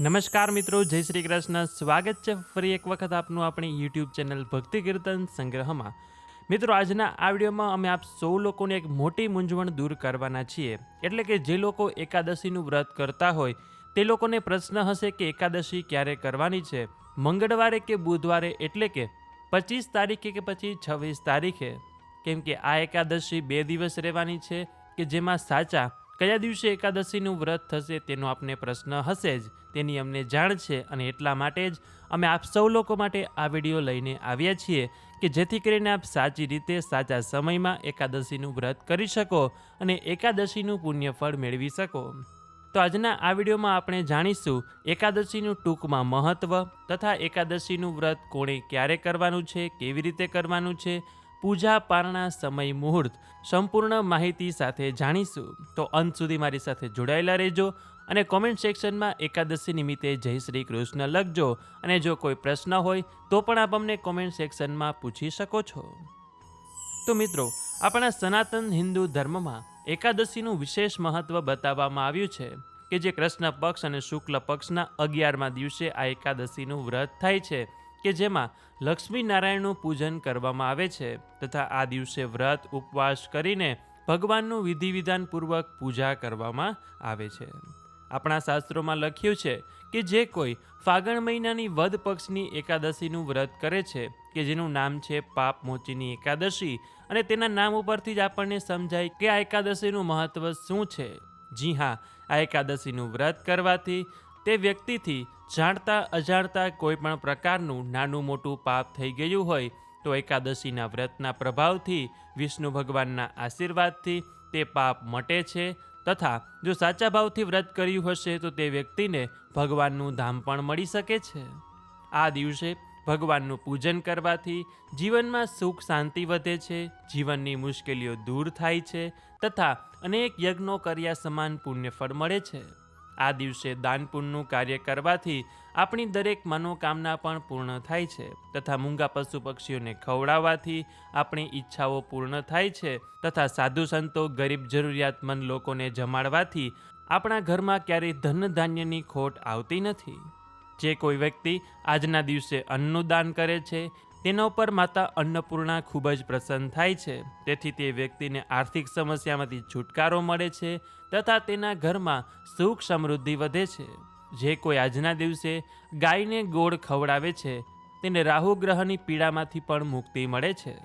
નમસ્કાર મિત્રો, જય શ્રી કૃષ્ણ. સ્વાગત છે ફરી એક વખત આપનું આપણી યુટ્યુબ ચેનલ ભક્તિ કીર્તન સંગ્રહમાં. મિત્રો, આજના આ વિડીયોમાં અમે આપ સૌ લોકોને એક મોટી મૂંઝવણ દૂર કરવાના છીએ. એટલે કે જે લોકો એકાદશીનું વ્રત કરતા હોય, તે લોકોને પ્રશ્ન હશે કે એકાદશી ક્યારે કરવાની છે? મંગળવારે કે બુધવારે? એટલે કે પચીસ તારીખે કે પછી છવ્વીસ તારીખે? કેમ કે આ એકાદશી બે દિવસ રહેવાની છે કે જેમાં સાચા કયા દિવસે એકાદશીનું વ્રત થશે તેનો આપને પ્રશ્ન હશે જ. તેની અમને જાણ છે અને એટલા માટે જ અમે આપ સૌ લોકો માટે આ વીડિયો લઈને આવ્યા છીએ કે જેથી કરીને આપ સાચી રીતે સાચા સમયમાં એકાદશીનું વ્રત કરી શકો અને એકાદશીનું પુણ્યફળ મેળવી શકો. તો આજના આ વિડીયોમાં આપણે જાણીશું એકાદશીનું ટૂંકમાં મહત્ત્વ તથા એકાદશીનું વ્રત કોણે ક્યારે કરવાનું છે, કેવી રીતે કરવાનું છે પૂજા પારણા સમય મુહૂર્ત સંપૂર્ણ માહિતી સાથે જાણીશું. તો અંત સુધી મારી સાથે જોડાયેલા રહેજો અને કોમેન્ટ સેક્શનમાં એકાદશી નિમિત્તે જય શ્રી કૃષ્ણ લખજો. અને જો કોઈ પ્રશ્ન હોય, તો પણ આપ અમને કોમેન્ટ સેક્શનમાં પૂછી શકો છો. તો મિત્રો, આપણા સનાતન હિન્દુ ધર્મમાં એકાદશીનું વિશેષ મહત્વ બતાવવામાં આવ્યું છે કે જે કૃષ્ણ પક્ષ અને શુક્લ પક્ષના અગિયારમા દિવસે આ એકાદશીનું વ્રત થાય છે. કે જેમાં લક્ષ્મી નારાયણનું પૂજન કરવામાં આવે છે તથા આ દિવસે વ્રત, ઉપવાસ કરીને ભગવાનનું વિધિ વિધાનપૂર્વક પૂજા કરવામાં આવે છે. આપણા શાસ્ત્રોમાં લખ્યું છે કે જે કોઈ ફાગણ મહિનાની વદ પક્ષની એકાદશીનું વ્રત કરે છે, કે જેનું નામ છે પાપ મોચીની એકાદશી અને તેના નામ ઉપરથી જ આપણને સમજાય કે આ એકાદશીનું મહત્વ શું છે. જી હા, આ એકાદશીનું વ્રત કરવાથી તે વ્યક્તિથી જાણતા, અજાણતા કોઈ પણ પ્રકારનું નાનું મોટું પાપ થઈ ગયું હોય, તો એકાદશીના વ્રતના પ્રભાવથી, વિષ્ણુ ભગવાનના આશીર્વાદથી તે પાપ મટે છે તથા જો સાચા ભાવથી વ્રત કર્યું હશે, તો તે વ્યક્તિને ભગવાનનું ધામ પણ મળી શકે છે. આ દિવસે ભગવાનનું પૂજન કરવાથી જીવનમાં સુખ શાંતિ વધે છે, જીવનની મુશ્કેલીઓ દૂર થાય છે તથા અનેક યજ્ઞો કર્યા સમાન પુણ્યફળ મળે છે. આ દિવસે દાન પુણ્યનું કાર્ય કરવાથી આપણી દરેક મનોકામના પણ પૂર્ણ થાય છે તથા મૂંગા પશુ પક્ષીઓને ખવડાવવાથી આપણી ઈચ્છાઓ પૂર્ણ થાય છે તથા સાધુ સંતો, ગરીબ જરૂરિયાતમંદ લોકોને જમાડવાથી આપણા ઘરમાં ક્યારેય ધન ધાન્યની ખોટ આવતી નથી. જે કોઈ વ્યક્તિ આજના દિવસે અન્નનું દાન કરે છે તેના ઉપર માતા અન્નપૂર્ણા ખૂબ જ પ્રસન્ન થાય છે. તેથી તે વ્યક્તિને આર્થિક સમસ્યામાંથી છુટકારો મળે છે તથા તેના ઘરમાં સુખ સમૃદ્ધિ વધે છે. જે કોઈ આજના દિવસે ગાયને ગોળ ખવડાવે છે, તેને રાહુ ગ્રહની પીડામાંથી પણ મુક્તિ મળે છે.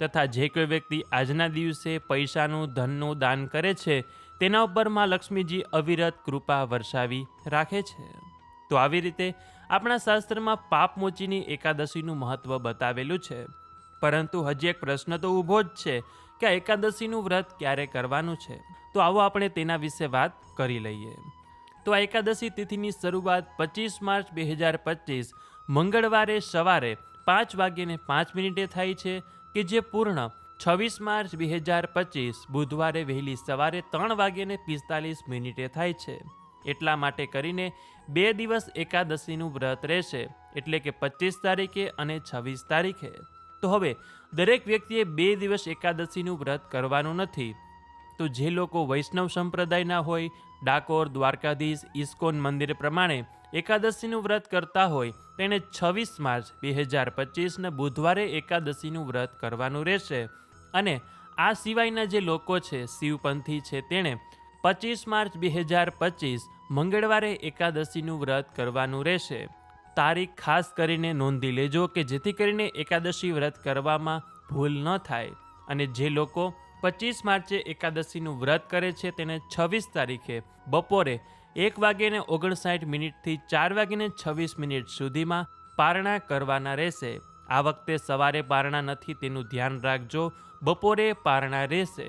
તથા જે કોઈ વ્યક્તિ આજના દિવસે પૈસાનું, ધનનું દાન કરે છે, તેના ઉપરમાં લક્ષ્મીજી અવિરત કૃપા વર્ષાવી રાખે છે. તો આવી રીતે આપણા શાસ્ત્રમાં પાપમોચીની એકાદશીનું મહત્વ બતાવેલું છે. પરંતુ હજી એક પ્રશ્ન તો ઊભો જ છે કે એકાદશીનું વ્રત ક્યારે કરવાનું છે? તો આવો આપણે તેના વિશે વાત કરી લઈએ. તો આ એકાદશી તિથિની શરૂઆત પચીસ માર્ચ બે હજાર પચીસ, મંગળવારે સવારે પાંચ વાગ્યે પાંચ મિનિટે થાય છે કે જે પૂર્ણ છવ્વીસ માર્ચ બે હજાર પચીસ, બુધવારે વહેલી સવારે ત્રણ વાગ્યે પિસ્તાલીસ મિનિટે થાય છે. એટલા માટે કરીને બે દિવસ એકાદશીનું વ્રત રહેશે, એટલે કે પચીસ તારીખે અને છવ્વીસ તારીખે. તો હવે, દરેક વ્યક્તિએ બે દિવસ એકાદશીનું વ્રત કરવાનું નથી. તો જે લોકો વૈષ્ણવ સંપ્રદાયના હોય, ડાકોર, દ્વારકાધીશ, ઇસ્કોન મંદિર પ્રમાણે એકાદશીનું વ્રત કરતા હોય, તેણે છવ્વીસ માર્ચ બે હજાર પચીસને બુધવારે એકાદશીનું વ્રત કરવાનું રહેશે. અને આ સિવાયના જે લોકો છે, શિવપંથી છે, તેણે પચીસ માર્ચ બે હજાર પચીસ, મંગળવારે એકાદશીનું વ્રત કરવાનું રહેશે. તારીખ ખાસ કરીને નોંધી લેજો કે જેથી કરીને એકાદશી વ્રત કરવામાં ભૂલ ન થાય. અને જે લોકો પચીસ માર્ચે એકાદશીનું વ્રત કરે છે તેને છવ્વીસ તારીખે બપોરે એક વાગ્યે ઓગણસાઠ મિનિટથી ચાર વાગ્યે છવ્વીસ મિનિટ સુધીમાં પારણા કરવાના રહેશે. આ વખતે સવારે પારણા નથી તેનું ધ્યાન રાખજો, બપોરે પારણા રહેશે.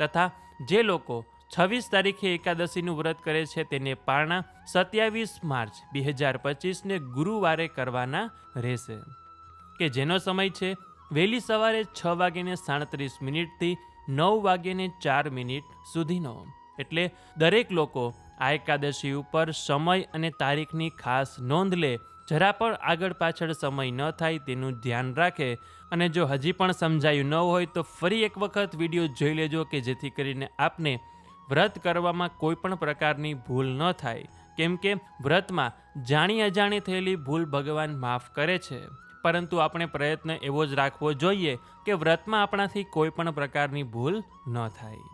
તથા જે લોકો છવ્વીસ તારીખે એકાદશીનું વ્રત કરે છે તેને પારણા સત્યાવીસ માર્ચ બે હજાર પચીસને ગુરુવારે કરવાના રહેશે. કે જેનો સમય છે? વહેલી સવારે છ વાગ્યે સાડત્રીસ મિનિટથી નવ વાગ્યે ચાર મિનિટ સુધીનો. એટલે દરેક લોકો આ એકાદશી ઉપર સમય અને તારીખની ખાસ નોંધ લે. જરા પણ આગળ પાછળ સમય ન થાય તેનું ધ્યાન રાખે. અને જો હજી પણ સમજાયું ન હોય તો ફરી એક વખત વીડિયો જોઈ લેજો કે જેથી કરીને આપને વ્રત કરવામાં કોઈ પણ પ્રકારની ભૂલ ન થાય, કેમ કે વ્રતમાં જાણી અજાણી થયેલી ભૂલ ભગવાન માફ કરે છે. પરંતુ આપણે પ્રયત્ન એવો જ રાખવો જોઈએ કે વ્રતમાં આપણાથી કોઈ પણ પ્રકારની ભૂલ ન થાય.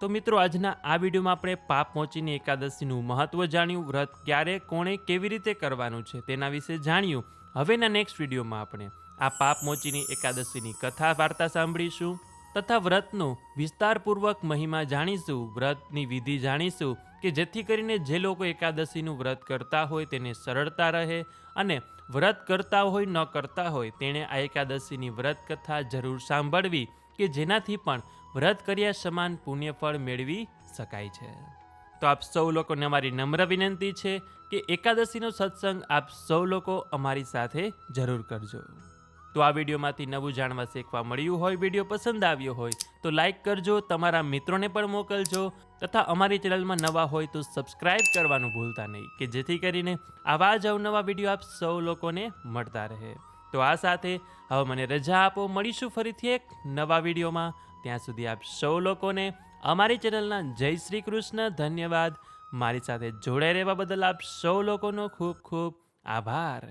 તો મિત્રો, આજના આ વિડીયોમાં આપણે પાપ મોચીની એકાદશીનું મહત્ત્વ જાણ્યું. વ્રત ક્યારે, કોણે, કેવી રીતે કરવાનું છે તેના વિશે જાણ્યું. હવેના નેક્સ્ટ વિડીયોમાં આપણે આ પાપ મોચીની એકાદશીની કથા વાર્તા સાંભળીશું. તથા વ્રતનો વિસ્તારપૂર્વક મહિમા જાણીશું, વ્રતની વિધિ જાણીશું કે જેથી કરીને જે લોકો એકાદશીનું વ્રત કરતા હોય તેને સરળતા રહે અને વ્રત કરતા હોય ન કરતા હોય તેણે આ એકાદશીની વ્રત કથા જરૂર સાંભળવી કે જેનાથી પણ વ્રત કર્યા સમાન પુણ્યફળ મેળવી શકાય છે. તો આપ સૌ લોકોને અમારી નમ્ર વિનંતી છે કે એકાદશીનો સત્સંગ આપ સૌ લોકો અમારી સાથે જરૂર કરજો. તો આ વિડીયોમાંથી નવું જાણવા શીખવા મળ્યું હોય, વીડિયો પસંદ આવ્યો હોય, તો લાઈક કરજો, તમારા મિત્રોને પણ મોકલજો તથા અમારી ચેનલમાં નવા હોય તો સબસ્ક્રાઇબ કરવાનું ભૂલતા નહીં કે જેથી કરીને આવા જ અવનવા વીડિયો આપ સૌ લોકોને મળતા રહે. તો આ સાથે હવે મને રજા આપો, મળીશું ફરીથી એક નવા વિડીયોમાં. ત્યાં સુધી આપ સૌ લોકોને અમારી ચેનલના જય શ્રી કૃષ્ણ ધન્યવાદ. મારી સાથે જોડાઈ રહેવા બદલ આપ સૌ લોકોનો ખૂબ ખૂબ આભાર.